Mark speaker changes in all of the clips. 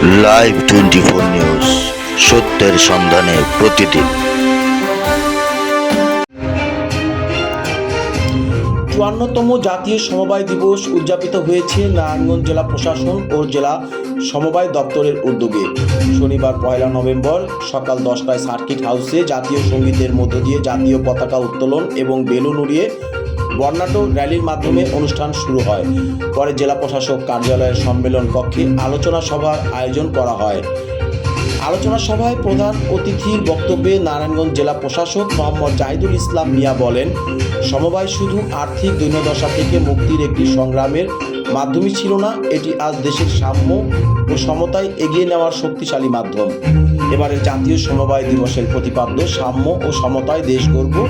Speaker 1: Live twenty four news সত্যের সন্ধানে প্রতিদিন।
Speaker 2: চুয়ান্নতম জাতীয় সমবায় দিবস উদযাপিত হয়েছে নারায়ণগঞ্জ জেলা প্রশাসন ও জেলা সমবায় দপ্তরের উদ্যোগে। শনিবার পয়লা নভেম্বর সকাল দশটায় সার্কিট হাউসে জাতীয় সঙ্গীতের মধ্য দিয়ে জাতীয় পতাকা উত্তোলন এবং বেলুন উড়িয়ে বর্ণাঢ্য র্যালির মাধ্যমে অনুষ্ঠান শুরু হয়। পরে জেলা প্রশাসক কার্যালয়ের সম্মেলন কক্ষে আলোচনা সভার আয়োজন করা হয়। আলোচনা সভায় প্রধান অতিথির বক্তব্যে নারায়ণগঞ্জ জেলা প্রশাসক মোহাম্মদ জাহিদুল ইসলাম মিয়া বলেন, সমবায় শুধু আর্থিক দৈন্যদশা থেকে মুক্তির একটি সংগ্রামের মাধ্যমই ছিল না, এটি আজ দেশের সাম্য ও সমতায় এগিয়ে নেওয়ার শক্তিশালী মাধ্যম। এবারে জাতীয় সমবায় দিবসের প্রতিপাদ্য সাম্য ও সমতায় দেশ গর্ব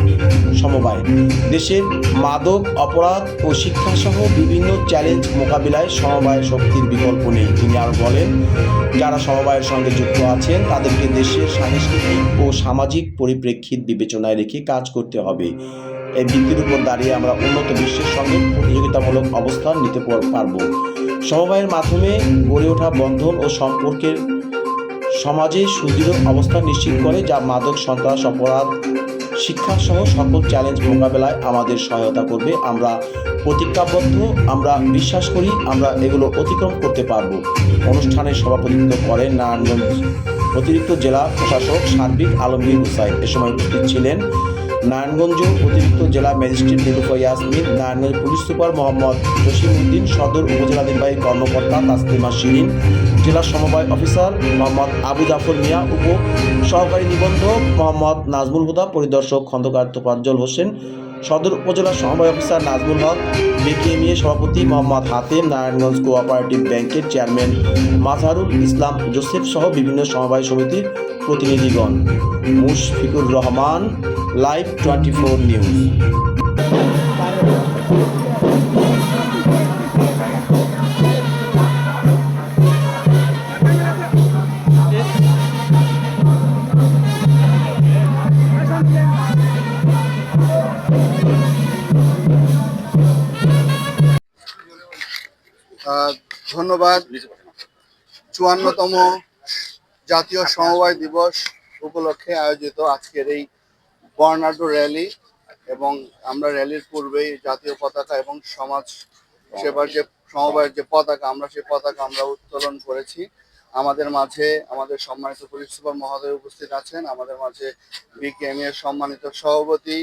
Speaker 2: সমবায়। দেশের মাদক, অপরাধ ও শিক্ষাসহ বিভিন্ন চ্যালেঞ্জ মোকাবিলায় সমবায় শক্তির বিকল্প নেই, তিনি আরও বলেন। যারা সমবায়ের সঙ্গে যুক্ত আছেন, তাদেরকে দেশের সাংস্কৃতিক ও সামাজিক পরিপ্রেক্ষিত বিবেচনায় রেখে কাজ করতে হবে। এই ভিত্তির উপর দাঁড়িয়ে আমরা উন্নত বিশ্বের সঙ্গে প্রতিযোগিতামূলক অবস্থান নিতে পার- পারব। সমবায়ের মাধ্যমে গড়ে ওঠা বন্ধন ও সম্পর্কের সমাজে সুদৃঢ় অবস্থান নিশ্চিত করে, যা মাদক, সন্ত্রাস, অপরাধ শিক্ষা সহ সকল চ্যালেঞ্জ মোকাবেলায় আমাদের সহায়তা করবে। আমরা প্রতিজ্ঞাবদ্ধ, আমরা বিশ্বাস করি, আমরা এগুলো অতিক্রম করতে পারব। অনুষ্ঠানে সভাপতিত্ব করেন নারায়ণগঞ্জ অতিরিক্ত জেলা প্রশাসক সার্বিক আলমগীর হুসাইন। এ সময় উপস্থিত ছিলেন নারায়ণগঞ্জ অতিরিক্ত জেলা magistrate Nirufa Yasmin Narayanganj police super Mohammad Jasim Uddin সদর উপজেলা নির্বাহী কর্মকর্তা তাসলিমা শিরিন, জেলা সমবায় অফিসার মোহাম্মদ আবু জাফর মিয়া, উপ সহকারী নিবন্ধক মোহাম্মদ নাজমুল হুদা, পরিদর্শক খন্দকার তোফাজ্জল হোসেন, সদর উপজেলা সমবায় অফিসার নাজমুল হক, বিকেএমইএ সভাপতি মোহাম্মদ হাতেম, নারায়ণগঞ্জ কোঅপারেটিভ ব্যাংকের চেয়ারম্যান মাজহারুল ইসলাম জোসেফ সহ বিভিন্ন সমবায় সমিতির প্রতিনিধিগণ। Mushfiqur Rahman live twenty
Speaker 3: four ধন্যবাদ। চুয়ান্নতম জাতীয় সমবায় দিবস উপলক্ষে আয়োজিত আজকের এই বর্ণাঢ্য র্যালি এবং আমরা র্যালির পূর্বেই জাতীয় পতাকা এবং সমাজ সেবার যে সমবায়ের যে পতাকা, আমরা সেই পতাকা আমরা উত্তোলন করেছি। আমাদের মাঝে আমাদের সম্মানিত পুলিশ সুপার মহোদয় উপস্থিত আছেন। আমাদের মাঝে বিকেএম এর সম্মানিত সভাপতি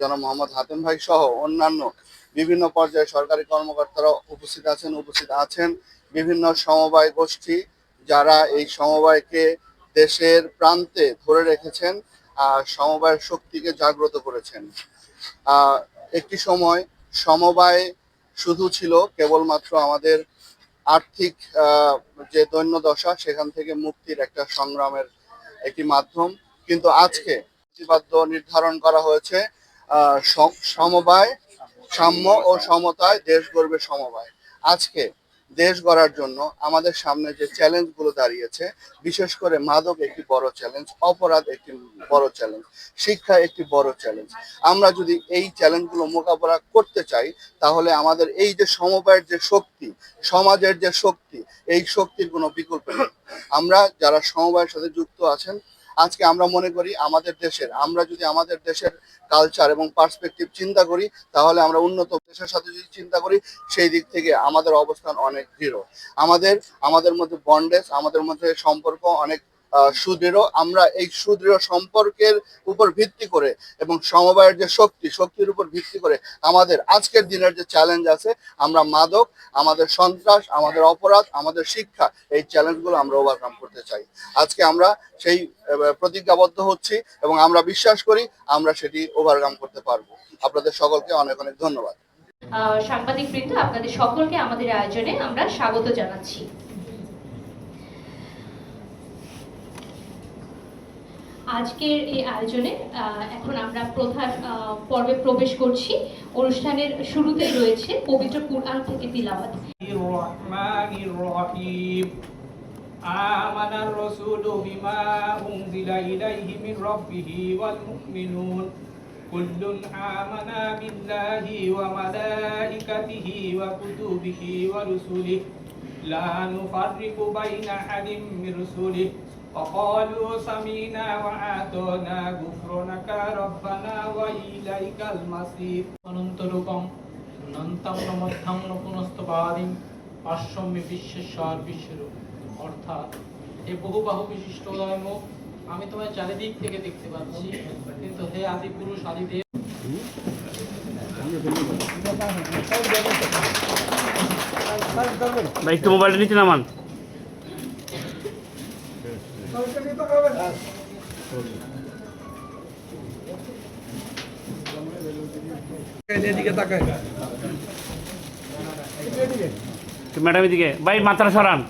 Speaker 3: জনাব মোহাম্মদ হাতেম ভাই সহ অন্যান্য বিভিন্ন পর্যায়ে সরকারি কর্মকর্তারা উপস্থিত আছেন উপস্থিত আছেন। বিভিন্ন সমবায় গোষ্ঠী যারা এই সমবায়কে দেশের প্রান্তে ধরে রেখেছেন। সমবায়ের শক্তিকে জাগ্রত করেছেন। একটি সময় সমবায় শুধু ছিল কেবলমাত্র আমাদের আর্থিক যে দৈন্যদশা, সেখান থেকে মুক্তির একটা সংগ্রামের একটি মাধ্যম। কিন্তু আজকে নির্ধারণ করা হয়েছে সমবায়, সাম্য ও সমতায় দেশ গড়বে সমবায়। আজকে দেশ গড়ার জন্য আমাদের সামনে যে চ্যালেঞ্জগুলো দাঁড়িয়েছে, বিশেষ করে মাদক একটি বড় চ্যালেঞ্জ অপরাধ একটি বড় চ্যালেঞ্জ শিক্ষা একটি বড় চ্যালেঞ্জ আমরা যদি এই চ্যালেঞ্জগুলো মোকাবেলা করতে চাই, তাহলে আমাদের এই যে সমবায়ের যে শক্তি, সমাজের যে শক্তি, এই শক্তির কোনো বিকল্প নেই। আমরা যারা সমবায়ের সাথে যুক্ত আছেন আজকে আমরা মনে করি আমাদের দেশের, আমরা যদি আমাদের দেশের কালচার এবং পার্সপেক্টিভ চিন্তা করি, তাহলে আমরা উন্নত দেশের সাথে যদি চিন্তা করি, সেই দিক থেকে আমাদের অবস্থান অনেক দৃঢ়। আমাদের আমাদের মধ্যে বন্ডেজ আমাদের মধ্যে সম্পর্ক অনেক সুদৃঢ় আমরা এই সুদৃঢ় সম্পর্কের উপর ভিত্তি করে এবং সমবায়ের যে শক্তি শক্তির উপর ভিত্তি করে আমাদের আজকের দিনের যে চ্যালেঞ্জ আছে আমরা মাদক আমাদের সন্ত্রাস আমাদের অপরাধ আমাদের শিক্ষা এই চ্যালেঞ্জগুলো আমরা ওভারকাম করতে চাই। আজকে আমরা সেই প্রতিজ্ঞাবদ্ধ হচ্ছি এবং আমরা বিশ্বাস করি আমরা সেটি ওভারকাম করতে পারব। আপনাদের সকলকে অনেক অনেক ধন্যবাদ।
Speaker 4: আহ, সাংবাদিকবৃন্দ আপনাদের সকলকে আমাদের আয়োজনে আমরা স্বাগত জানাচ্ছি। আজকের এই আয়োজনে আহ, এখন আমরা প্রধান আহ, পর্বে প্রবেশ করছি অনুষ্ঠানের শুরুতে রয়েছে পবিত্র কুরআন থেকে তিলাওয়াত
Speaker 5: الرحمن الرحيم آمن الرسول بما أنزل إليه من ربه والمؤمنون كل آمن بالله وملائكته وكتبه ورسله لا نفرق بين أحد من رسله وقالوا سمينا وآتونا غفرانك ربنا وإليك المصير অনন্তরূপম নন্তাম নমধ্যাং নপুনস্তবাদিম পার্শ্বম্যে বিশ্বেশ্বর বিশ্বরূপ অর্থাৎ এই বহুবাহু বিশিষ্ট উদয় মুখ আমি তোমার চারিদিক থেকে দেখতে পাচ্ছি কিন্তু হে আদি পুরুষ আদিদেব
Speaker 6: ভাই একটু মোবাইলটা নিচে নামান ম্যাডাম এদিকে ভাই মাথাটা সরান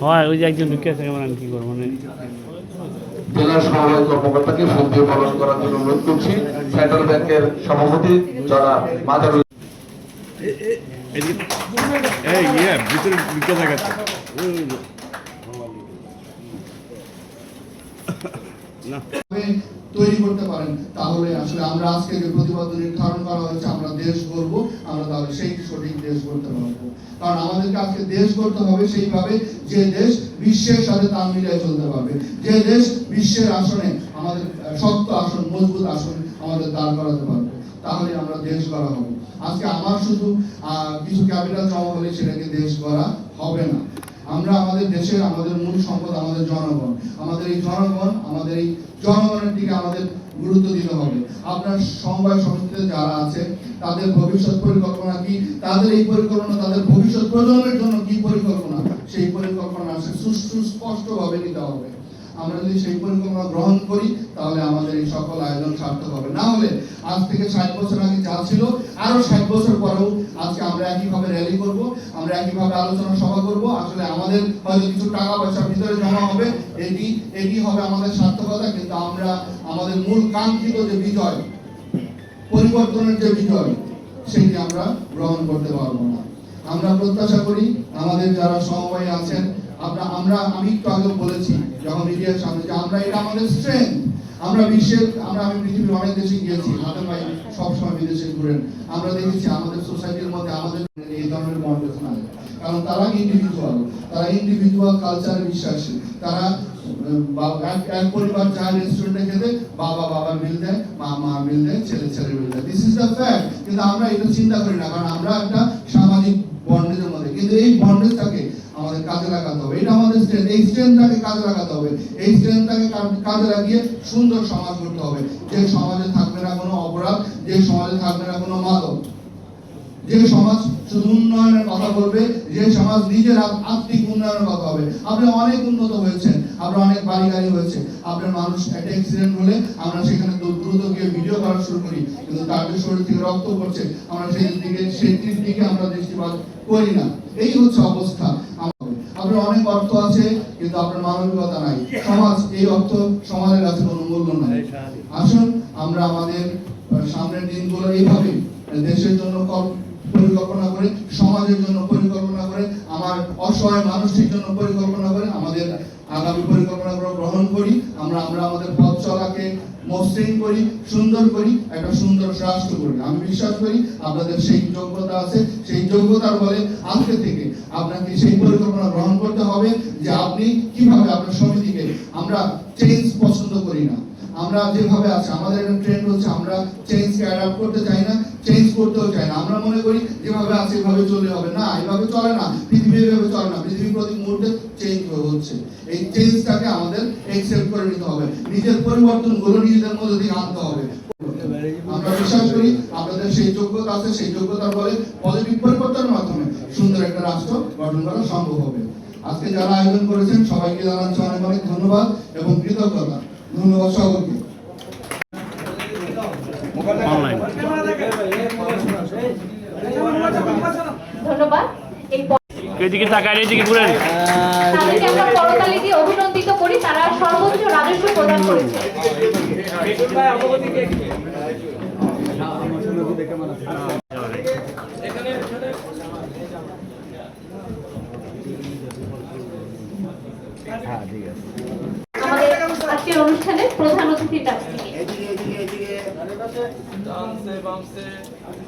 Speaker 6: হয় ওই যে একজন ঢুকে আছে আমি কি করব মানে?
Speaker 7: জেলা সমবায় কর্মকর্তাকে ফোন দিয়ে পালন করার জন্য অনুরোধ করছি। সেন্ট্রাল ব্যাংকের সভাপতি যারা মাদার
Speaker 3: ভাবে তৈরি করতে পারেন। তাহলে আসলে আমরা আজকে যে প্রতিপাদ্য নির্ধারণ করা হয়েছে, আমরা দেশ গড়ব, আমরা তাহলে সেই সঠিক দেশ গড়তে পারব। কারণ আমাদেরকে আজকে দেশ গড়তে হবে সেইভাবে যে দেশ বিশ্বের সাথে তাল মিলিয়ে চলতে পারবে। যে দেশ বিশ্বের আসনে, আমাদের শক্ত আসন, মজবুত আসন আমাদের দাঁড় করাতে পারবে। তাহলে আমরা দেশ গড়া হবে। আজকে আমার শুধু কিছু ক্যাপিটাল জমা হলে সেটাকে দেশ গড়া হবে না। আমরা আমাদের দেশের, আমাদের মূল সম্পদ আমাদের জনগণ। আমাদের এই জনগণ, আমাদের এই জনগণের দিকে আমাদের গুরুত্ব দিতে হবে। আপনার সমবায় সমিতিতে যারা আছে তাদের ভবিষ্যৎ পরিকল্পনা কি? তাদের এই পরিকল্পনা, তাদের ভবিষ্যৎ প্রজন্মের জন্য কি পরিকল্পনা? সেই পরিকল্পনা আছে সুস্পষ্ট ভাবে নিতে হবে। আমরা যদি সেই পরিকল্পনা গ্রহণ করি, তাহলে আমাদের এই সকল আয়োজন সার্থক হবে। না হলে আজ থেকে ষাট বছর আগে যা ছিল আরও ষাট বছর পরেও আজকে আমরা একইভাবে র্যালি করব, আমরা একইভাবে আলোচনা সভা করব। আসলে আমাদের হয়তো কিছু টাকা পয়সা ভিতরে জমা হবে। এটি এটি হবে আমাদের সার্থকতা, কিন্তু আমরা আমাদের মূল কাঙ্ক্ষিত যে বিজয়, পরিবর্তনের যে বিজয়, সেটি আমরা গ্রহণ করতে পারব না। আমরা প্রত্যাশা করি আমাদের যারা সমবায় আছেন, আমরা আমরা, আমি একটু আগে বলেছি যখন মিডিয়ার সামনে যে আমরা, এটা আমাদের স্ট্রেংথ আমরা বিশ্বের, আমরা, আমি পৃথিবীর অনেক দেশে গিয়েছি, হাতে ভাই সবসময় বিদেশে ঘুরেন। আমরা দেখেছি আমাদের সোসাইটির মধ্যে আমাদের এই ধরনের মডেল নাই কারণ তারা ইন্ডিভিজুয়াল তারা ইন্ডিভিজুয়াল কালচারে বিশ্বাসী। তারা এক পরিবার যায় রেস্টুরেন্টে খেতে, বাবা বাবা বিল দেয় মা মা বিল দেয়, ছেলে ছেলে বিল দেয়। দিস ইজ দ্য ফ্যাক্ট কিন্তু আমরা এটা চিন্তা করি না, কারণ আমরা একটা সামাজিক বন্ডেজের মধ্যে। কিন্তু এই বন্ডেজটাকে আমাদের কাজে লাগাতে হবে। এটা আমাদের স্ট্রেংথ এই স্ট্রেংথটাকে কাজে লাগাতে হবে। এই স্ট্রেংথটাকে কাজে লাগিয়ে সুন্দর সমাজ করতে হবে। যে সমাজে থাকবে না কোনো অপরাধ, যে সমাজে থাকবে না কোনো মাদক। যে সমাজ শুধু উন্নয়নের কথা বলবে, যে সমাজ নিজের আত্মিক উন্নয়নের কথা হবে। আপনি অনেক উন্নত হয়েছেন আপনার অনেক বাড়ি গাড়ি হয়েছে আপনার মানুষ একটা অ্যাক্সিডেন্ট হলে আমরা সেখানে দ্রুত গিয়ে ভিডিও করা শুরু করি। কিন্তু তার শরীর থেকে রক্ত পড়ছে, আমরা সেই দিকে সেটির দিকে আমরা দৃষ্টিপাত করি না। এই হচ্ছে অবস্থা। আপনার অনেক অর্থ আছে কিন্তু আপনার মানবিকতা নাই। সমাজ এই অর্থ সমাজের কাছে কোনো মূল্য নাই। আসুন আমরা আমাদের সামনের দিনগুলো এইভাবে দেশের জন্য পরিকল্পনা করে সমাজের জন্য পরিকল্পনা করে আমার অসহায় মানুষটির জন্য পরিকল্পনা করে আমাদের আগামী পরিকল্পনাগুলো গ্রহণ করি। আমরা আমরা আমাদের পথ চলাকে মসৃণ করি, সুন্দর করি, একটা সুন্দর রাষ্ট্র করি। আমি বিশ্বাস করি আপনাদের সেই যোগ্যতা আছে, সেই যোগ্যতার বলে আজকে থেকে আপনাকে সেই পরিকল্পনা গ্রহণ করতে হবে যে আপনি কীভাবে আপনার সমিতিকে আমরা চেঞ্জ পছন্দ করি না। আমরা যেভাবে আছে, আমাদের ট্রেন্ড হচ্ছে, আমরা চেঞ্জকে অ্যাডাপ্ট করতে চাই না চেঞ্জ করতেও চাই না। আমরা মনে করি যেভাবে আছে, এভাবে চলে হবে। না, এভাবে চলে না, পৃথিবী এভাবে চলে না পৃথিবী প্রতি মুহূর্তে চেঞ্জ হচ্ছে। এই চেঞ্জটাকে আমাদের একসেপ্ট করে নিতে হবে। নিজের পরিবর্তনগুলো নিজেদের মধ্যে থেকে আনতে হবে। আমরা বিশ্বাস করি আপনাদের সেই যোগ্যতা আছে, সেই যোগ্যতার বলে পজিটিভ পরিবর্তনের মাধ্যমে সুন্দর একটা রাষ্ট্র গঠন করা সম্ভব হবে। আজকে যারা আয়োজন করেছেন, সবাইকে জানাচ্ছি অনেক অনেক ধন্যবাদ এবং কৃতজ্ঞতা। ধন্যবাদ সকলকে
Speaker 6: অনলাইন
Speaker 4: ধন্যবাদ। এই
Speaker 6: এদিকে তাকায় এদিকে ঘুরেন
Speaker 4: আমরা করতালি দিয়ে অভিনন্দিত করি তারা সর্বোচ্চ রাজস্ব প্রদান করেছে। আমাদের আজকের অনুষ্ঠানের প্রধান অতিথির কাছ থেকে আজকের